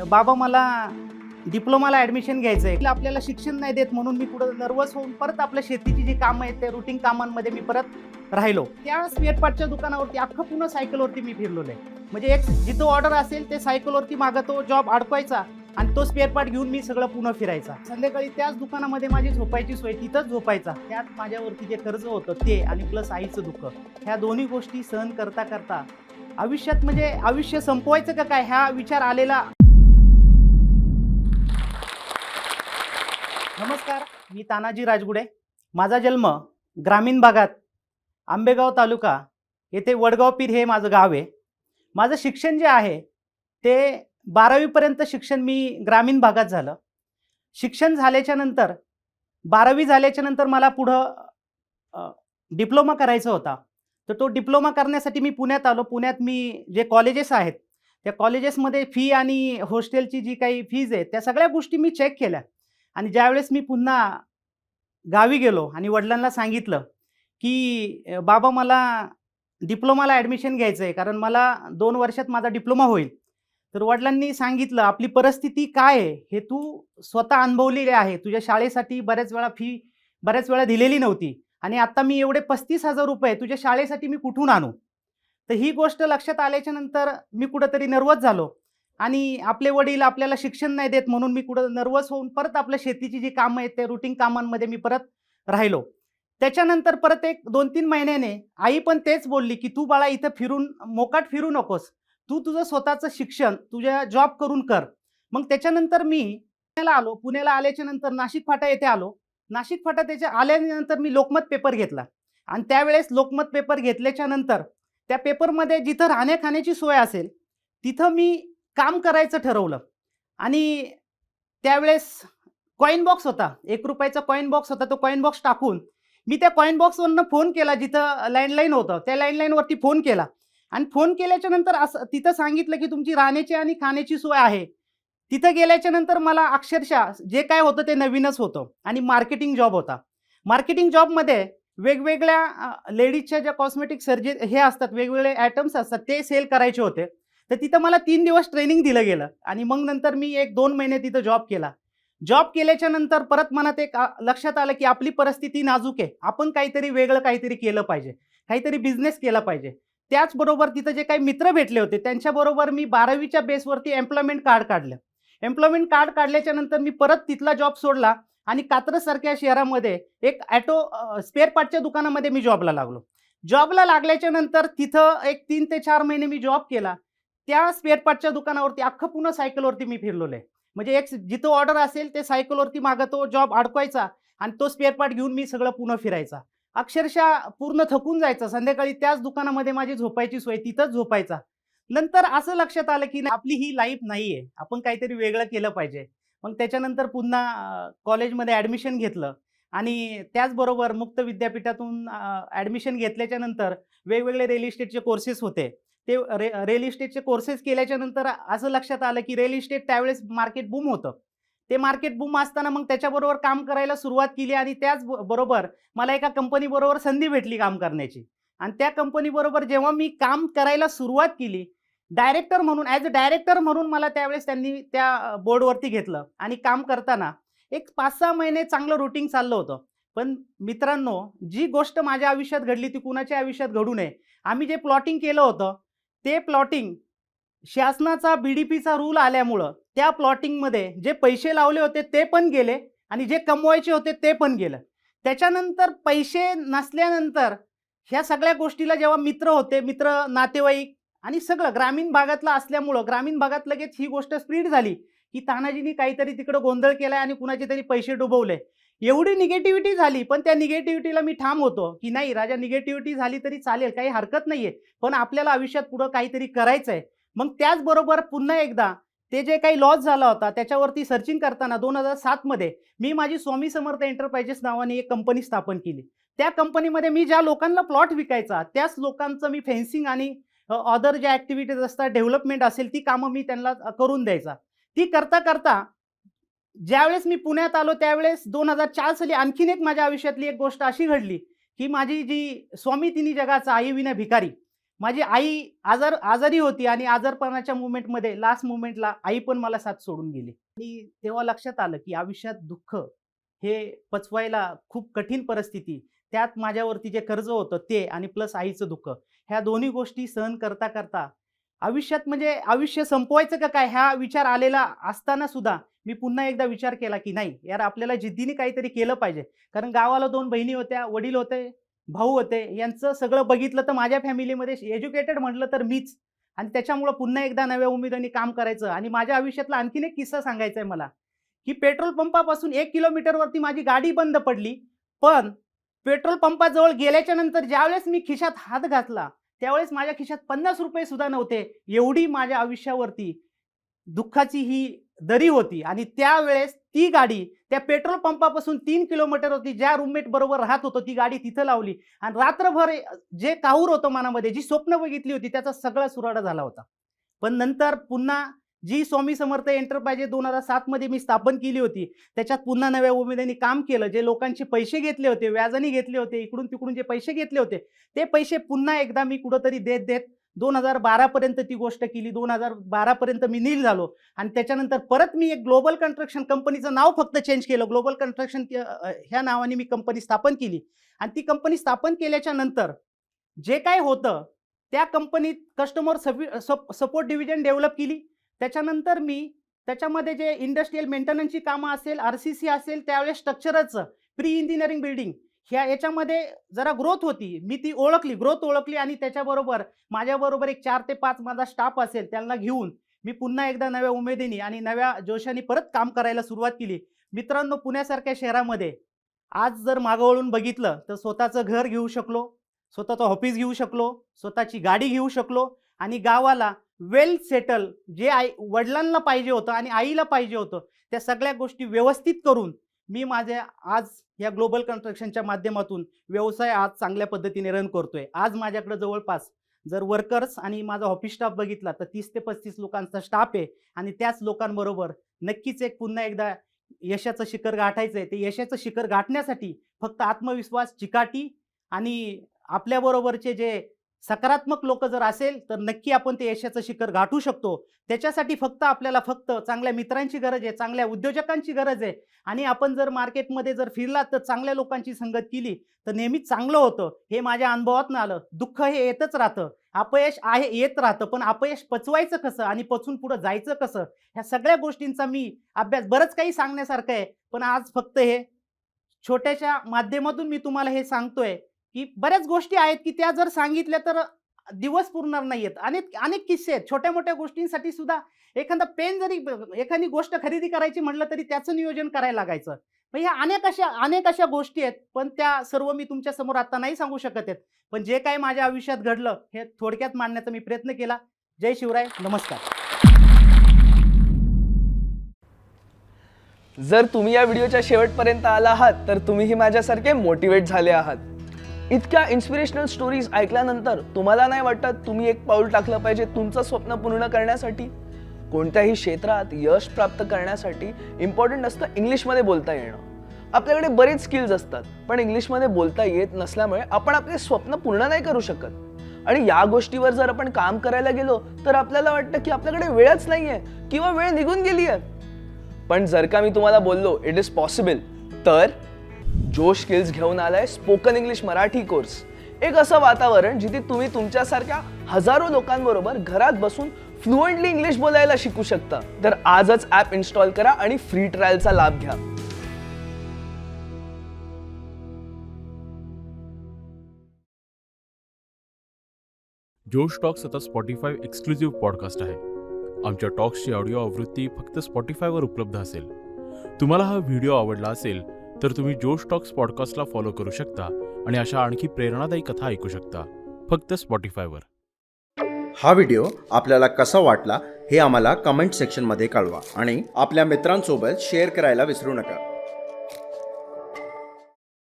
बाबा मला डिप्लोमाला ॲडमिशन घ्यायचं आहे आपल्याला शिक्षण नाही देत म्हणून मी पुढे नर्वस होऊन परत आपल्या शेतीची जी कामं आहेत त्या रुटीन कामांमध्ये मी परत राहिलो. त्या पेटपाटच्या दुकानावरती अख्खं पुन्हा सायकलवरती मी फिरलेलो. आहे म्हणजे एक जिथं ऑर्डर असेल ते सायकलवरती मागं तो जॉब अडकवायचा आणि तो स्पेअर पार्ट घेऊन मी सगळं पुन्हा फिरायचा. संध्याकाळी त्याच दुकानामध्ये माझी झोपायची सोय तिथंच झोपायचा. त्यात माझ्यावरती जे कर्ज होतं ते आणि प्लस आईचं दुःख ह्या दोन्ही गोष्टी सहन करता करता आयुष्यात म्हणजे आयुष्य संपवायचं का काय? ह्या विचार आलेला नमस्कार मी तानाजी राजगुडे. माझा जन्म ग्रामीण भागात आंबेगाव तालुका येथे वडगाव पीर हे माझं गाव आहे. माझं शिक्षण जे आहे ते बारावीपर्यंत शिक्षण मी ग्रामीण भागात झालं. शिक्षण झाल्याच्यानंतर बारावी झाल्याच्यानंतर मला पुढं डिप्लोमा करायचा होता. तर तो डिप्लोमा करण्यासाठी मी पुण्यात आलो. पुण्यात मी जे कॉलेजेस आहेत त्या कॉलेजेसमध्ये फी आणि हॉस्टेलची जी काही फीज आहे त्या सगळ्या गोष्टी मी चेक केल्या. आणि ज्यावेळेस मी पुन्हा गावी गेलो आणि वडिलांना सांगितलं की बाबा मला डिप्लोमाला ॲडमिशन घ्यायचं आहे कारण मला दोन वर्षात माझा डिप्लोमा होईल. तर वडिलांनी सांगितलं आपली परिस्थिती काय आहे? हे तू स्वतः अनुभवलेली आहे. तुझ्या शाळेसाठी बऱ्याच वेळा फी बऱ्याच वेळा दिलेली नव्हती आणि आता मी एवढे पस्तीस हजार रुपये तुझ्या शाळेसाठी मी कुठून आणू? तर ही गोष्ट लक्षात आल्याच्यानंतर मी कुठंतरी नर्वस झालो. आणि आपले वडील आपल्याला शिक्षण नाही देत म्हणून मी कुठं नर्वस होऊन परत आपल्या शेतीची जी कामं आहेत ते रुटीन कामांमध्ये मी परत राहिलो. त्याच्यानंतर परत एक दोन तीन महिन्याने आई पण तेच बोलली की तू बाळा इथं फिरून मोकाट फिरू नकोस. तू तुझं स्वतःचं शिक्षण तुझ्या जॉब करून कर. मग त्याच्यानंतर मी पुण्याला आलो. पुण्याला आल्याच्यानंतर नाशिक फाटा येथे आलो. नाशिक फाटा त्याच्या आल्यानंतर मी लोकमत पेपर घेतला. आणि त्यावेळेस लोकमत पेपर घेतल्याच्या नंतर त्या पेपरमध्ये जिथं राहण्या खाण्याची सोय असेल तिथं मी काम करायचं ठरवलं. आणि त्यावेळेस कॉईन बॉक्स होता. एक रुपयाचा कॉईन बॉक्स होता. तो कॉईन बॉक्स टाकून मी त्या कॉईन बॉक्सवरनं फोन केला. जिथं लँडलाईन होतं. त्या लँडलाईनवरती फोन केला. आणि फोन केल्याच्यानंतर असं तिथं सांगितलं की तुमची राहण्याची आणि खाण्याची सोय आहे. तिथं गेल्याच्यानंतर मला अक्षरशः जे काय होतं ते नवीनच होतं. आणि मार्केटिंग जॉब होता. मार्केटिंग जॉबमध्ये वेगवेगळ्या लेडीजच्या ज्या कॉस्मेटिक सर्जरी हे असतात वेगवेगळे ॲटम्स असतात ते सेल करायचे होते. तर तिथं मला तीन दिवस ट्रेनिंग दिलं गेलं. आणि मग नंतर मी एक दोन महिने तिथं जॉब केला. जॉब केल्याच्यानंतर परत मनात एक लक्षात आलं की आपली परिस्थिती नाजूक आहे. आपण काहीतरी वेगळं काहीतरी केलं पाहिजे. काहीतरी बिझनेस केला पाहिजे. त्याचबरोबर तिथं जे काही मित्र भेटले होते त्यांच्याबरोबर मी बारावीच्या बेसवरती एम्प्लॉयमेंट कार्ड काढलं. एम्प्लॉयमेंट कार्ड काढल्याच्या नंतर मी परत तिथला जॉब सोडला आणि कात्रसारख्या शहरामध्ये एक ॲटो स्पेअर पार्टच्या दुकानामध्ये मी जॉबला लागलो. जॉबला लागल्याच्या नंतर तिथं एक तीन ते चार महिने मी जॉब केला. त्या स्पेअर पार्टच्या दुकानावरती अख्खं पुन्हा सायकलवरती मी फिरलेलो आहे म्हणजे एक जिथं ऑर्डर असेल ते सायकलवरती मागं तो जॉब अडकवायचा आणि तो स्पेअर पार्ट घेऊन मी सगळं पुन्हा फिरायचा. अक्षरशः पूर्ण थकून जायचं. संध्याकाळी त्याच दुकानामध्ये माझी झोपायची सोय तिथंच झोपायचा. नंतर असं लक्षात आलं की आपली ही लाईफ नाही आहे आपण काहीतरी वेगळं केलं पाहिजे. मग त्याच्यानंतर पुन्हा कॉलेजमध्ये ॲडमिशन घेतलं. आणि त्याचबरोबर मुक्त विद्यापीठातून ॲडमिशन घेतल्याच्या नंतर वेगवेगळे रिअल इस्टेटचे कोर्सेस होते. ते रे रिअल इस्टेटचे कोर्सेस केल्याच्यानंतर असं लक्षात आलं की रिअल इस्टेट त्यावेळेस मार्केट बूम होतं. ते मार्केट बूम असताना मग त्याच्याबरोबर काम करायला सुरुवात केली आणि त्याच बरोबर मला एका कंपनीबरोबर संधी भेटली काम करण्याची. आणि त्या कंपनीबरोबर जेव्हा मी काम करायला सुरुवात केली डायरेक्टर म्हणून ॲज अ डायरेक्टर म्हणून मला त्यावेळेस त्यांनी त्या बोर्डवरती घेतलं. आणि काम करताना एक पाच सहा महिने चांगलं रुटीन चाललं होतं. पण मित्रांनो जी गोष्ट माझ्या आयुष्यात घडली ती कुणाच्या आयुष्यात घडू नये. आम्ही जे प्लॉटिंग केलं होतं ते प्लॉटिंग शासनाचा बी डी पीचा रूल आल्यामुळं त्या प्लॉटिंगमध्ये जे पैसे लावले होते ते पण गेले आणि जे कमवायचे होते ते पण गेलं. त्याच्यानंतर पैसे नसल्यानंतर ह्या सगळ्या गोष्टीला जेव्हा मित्र होते मित्र नातेवाईक आणि सगळं ग्रामीण भागातलं असल्यामुळं ग्रामीण भागात लगेच ही गोष्ट स्प्रीड झाली की तानाजीनी काहीतरी तिकडं गोंधळ केलाय आणि कुणाचे तरी पैसे डुबवले. एवढी निगेटिव्हिटी झाली पण त्या निगेटिव्हिटीला मी ठाम होतो की नाही राजा निगेटिव्हिटी झाली तरी चालेल काही हरकत नाहीये पण आपल्याला आयुष्यात पुढं काहीतरी करायचं आहे मग त्याचबरोबर पुन्हा एकदा ते जे काही लॉस झाला होता त्याच्यावरती सर्चिंग करताना दोन हजार सातमध्ये मी माझी स्वामी समर्थ एंटरप्राइजेस नावाने एक कंपनी स्थापन केली. त्या कंपनीमध्ये मी ज्या लोकांना प्लॉट विकायचा त्याच लोकांचं मी फेन्सिंग आणि अदर ज्या ॲक्टिव्हिटीज असतात डेव्हलपमेंट असेल ती कामं मी त्यांना करून द्यायचा. ती करता करता ज्यावेळेस मी पुण्यात आलो त्यावेळेस दोन हजार चार साली आणखीन एक माझ्या आयुष्यातली एक गोष्ट अशी घडली की माझी जी स्वामी तिन्ही जगाचा आई विना भिकारी माझी आई आजार आजारी होती आणि आजारपणाच्या मुवमेंटमध्ये लास्ट मुवमेंटला आई पण मला साथ सोडून गेली. आणि तेव्हा लक्षात आलं की आयुष्यात दुःख हे पचवायला खूप कठीण परिस्थिती. त्यात माझ्यावरती जे कर्ज होतं ते आणि प्लस आईचं दुःख ह्या दोन्ही गोष्टी सहन करता करता आयुष्यात म्हणजे आयुष्य संपवायचं का काय हा विचार आलेला असताना सुद्धा मी पुन्हा एकदा विचार केला की नाही यार आपल्याला जिद्दीने काहीतरी केलं पाहिजे. कारण गावाला दोन बहिणी होत्या वडील होते भाऊ होते यांचं सगळं बघितलं तर माझ्या फॅमिलीमध्ये एज्युकेटेड म्हटलं तर मीच. आणि त्याच्यामुळं पुन्हा एकदा नव्या उमेदवानी काम करायचं आणि माझ्या आयुष्यातला आणखीन एक किस्सा सांगायचा आहे मला. की पेट्रोल पंपापासून एक किलोमीटरवरती माझी गाडी बंद पडली पण पेट्रोल पंपाजवळ गेल्याच्यानंतर ज्यावेळेस मी खिशात हात घातला त्यावेळेस माझ्या खिशात पन्नास रुपये सुद्धा नव्हते एवढी माझ्या आयुष्यावरती दुःखाची ही दरी होती आणि त्यावेळेस ती गाडी त्या पेट्रोल पंपापासून तीन किलोमीटर होती. ज्या रूममेट बरोबर राहत होतो ती गाडी तिथं लावली. आणि रात्रभर जे काहूर होतं मनामध्ये जी स्वप्न बघितली होती त्याचा सगळा सुराडा झाला होता. पण नंतर पुन्हा जी स्वामी समर्थ एंटरप्राइजेस दोन हजार सातमध्ये मी स्थापन केली होती त्याच्यात पुन्हा नव्या उमेदवारांनी काम केलं. जे लोकांचे पैसे घेतले होते व्याजाने घेतले होते इकडून तिकडून जे पैसे घेतले होते ते पैसे पुन्हा एकदा मी कुठंतरी देत देत दोन हजार बारापर्यंत ती गोष्ट केली. दोन हजार बारापर्यंत मी नील झालो. आणि त्याच्यानंतर परत मी एक ग्लोबल कन्स्ट्रक्शन कंपनीचं नाव फक्त चेंज केलं. ग्लोबल कन्स्ट्रक्शन ह्या नावाने मी कंपनी स्थापन केली. आणि ती कंपनी स्थापन केल्याच्यानंतर जे काय होतं त्या कंपनीत कस्टमर सपोर्ट डिव्हिजन डेव्हलप केली. त्याच्यानंतर मी त्याच्यामध्ये जे इंडस्ट्रीयल मेंटेनन्सची कामं असेल आर सी सी असेल त्यावेळेस स्ट्रक्चरचं प्री इंजिनिअरिंग बिल्डिंग ह्या याच्यामध्ये जरा ग्रोथ होती. मी ती ओळखली ग्रोथ ओळखली आणि त्याच्याबरोबर माझ्याबरोबर एक चार ते पाच माझा स्टाफ असेल त्यांना घेऊन मी पुन्हा एकदा नव्या उमेदीने आणि नव्या जोशाने परत काम करायला सुरुवात केली. मित्रांनो पुण्यासारख्या शहरामध्ये आज जर मागवळून बघितलं तर स्वतःचं घर घेऊ शकलो स्वतःचं ऑफिस घेऊ शकलो स्वतःची गाडी घेऊ शकलो आणि गावाला वेल सेटल जे आई वडिलांना पाहिजे होतं आणि आईला पाहिजे होतं त्या सगळ्या गोष्टी व्यवस्थित करून मी माझे आज या ग्लोबल कन्स्ट्रक्शनच्या माध्यमातून व्यवसाय आज चांगल्या पद्धतीने रन करतोय. आज माझ्याकडे जवळपास जर वर्कर्स आणि माझा ऑफिस स्टाफ बघितला तर तीस ते पस्तीस लोकांचा स्टाफ आहे आणि त्याच लोकांबरोबर नक्कीच एक पुन्हा एकदा यशाचं शिखर गाठायचं आहे ते यशाचं शिखर गाठण्यासाठी फक्त आत्मविश्वास चिकाटी आणि आपल्याबरोबरचे जे सकारात्मक लोक जर असेल तर नक्की आपण ते यशाचं शिखर गाठू शकतो. त्याच्यासाठी फक्त आपल्याला फक्त चांगल्या मित्रांची गरज आहे चांगल्या उद्योजकांची गरज आहे. आणि आपण जर मार्केटमध्ये जर फिरलात तर चांगल्या लोकांची संगत केली तर नेहमीच चांगलं होतं. हे माझ्या अनुभवातून आलं. दुःख हे येतच राहतं. अपयश आहे येत राहतं. पण अपयश पचवायचं कसं आणि पचून पुढं जायचं कसं? ह्या सगळ्या गोष्टींचा मी अभ्यास बरंच काही सांगण्यासारखं आहे. पण आज फक्त हे छोट्याशा माध्यमातून मी तुम्हाला हे सांगतोय. की बऱ्याच गोष्टी आहेत की त्या जर सांगितल्या तर दिवस पुरणार नाहीयेत. अनेक अनेक किस्से आहेत. छोट्या मोठ्या गोष्टींसाठी सुद्धा एखादा पेन जरी एखादी गोष्ट खरेदी करायची म्हटलं तरी त्याचं नियोजन करायला लागायचं. मग ह्या अनेक अशा अनेक अशा गोष्टी आहेत पण त्या सर्व मी तुमच्यासमोर आता नाही सांगू शकत आहेत. पण जे काही माझ्या आयुष्यात घडलं हे थोडक्यात मांडण्याचा मी प्रयत्न केला. जय शिवराय. नमस्कार. जर तुम्ही या व्हिडिओच्या शेवटपर्यंत आला आहात तर तुम्हीही माझ्यासारखे मोटिवेट झाले आहात. इतक्या इन्स्पिरेशनल स्टोरीज ऐकल्यानंतर तुम्हाला नाही वाटत तुम्ही एक पाऊल टाकलं पाहिजे तुमचं स्वप्न पूर्ण करण्यासाठी? कोणत्याही क्षेत्रात यश प्राप्त करण्यासाठी इम्पॉर्टंट असतं इंग्लिशमध्ये बोलता येणं. आपल्याकडे बरेच स्किल्स असतात पण इंग्लिशमध्ये बोलता येत नसल्यामुळे आपण आपले स्वप्न पूर्ण नाही करू शकत. आणि या गोष्टीवर जर आपण काम करायला गेलो तर आपल्याला वाटतं की आपल्याकडे वेळच नाहीये किंवा वेळ निघून गेली आहे पण जर का मी तुम्हाला बोललो इट इज पॉसिबल तर जो स्किल्स घेऊन आलाय स्पोकन इंग्लिश मराठी कोर्स एक असं वातावरण जिथे तुम्ही तुमच्यासारख्या हजारो लोकांबरोबर घरात बसून फ्लुएंटली इंग्लिश बोलायला शिकू शकता. तर आजच ॲप इन्स्टॉल करा आणि फ्री ट्रायलचा लाभ घ्या. जोश टॉक्स आता स्पॉटीफाय एक्सक्लुझिव्ह पॉडकास्ट आहे. आमच्या टॉक्सची ऑडिओ आवृत्ती फक्त स्पॉटीफायवर उपलब्ध असेल. तुम्हाला हा व्हिडिओ आवडला असेल तर तुम्ही जोश टॉक्स पॉडकास्टला फॉलो करू शकता आणि अशा आणखी प्रेरणादायी कथा ऐकू शकता फक्त स्पॉटीफायवर. हा व्हिडिओ आपल्याला कसा वाटला हे आम्हाला कमेंट सेक्शनमध्ये कळवा आणि आपल्या मित्रांसोबत शेअर करायला विसरू नका.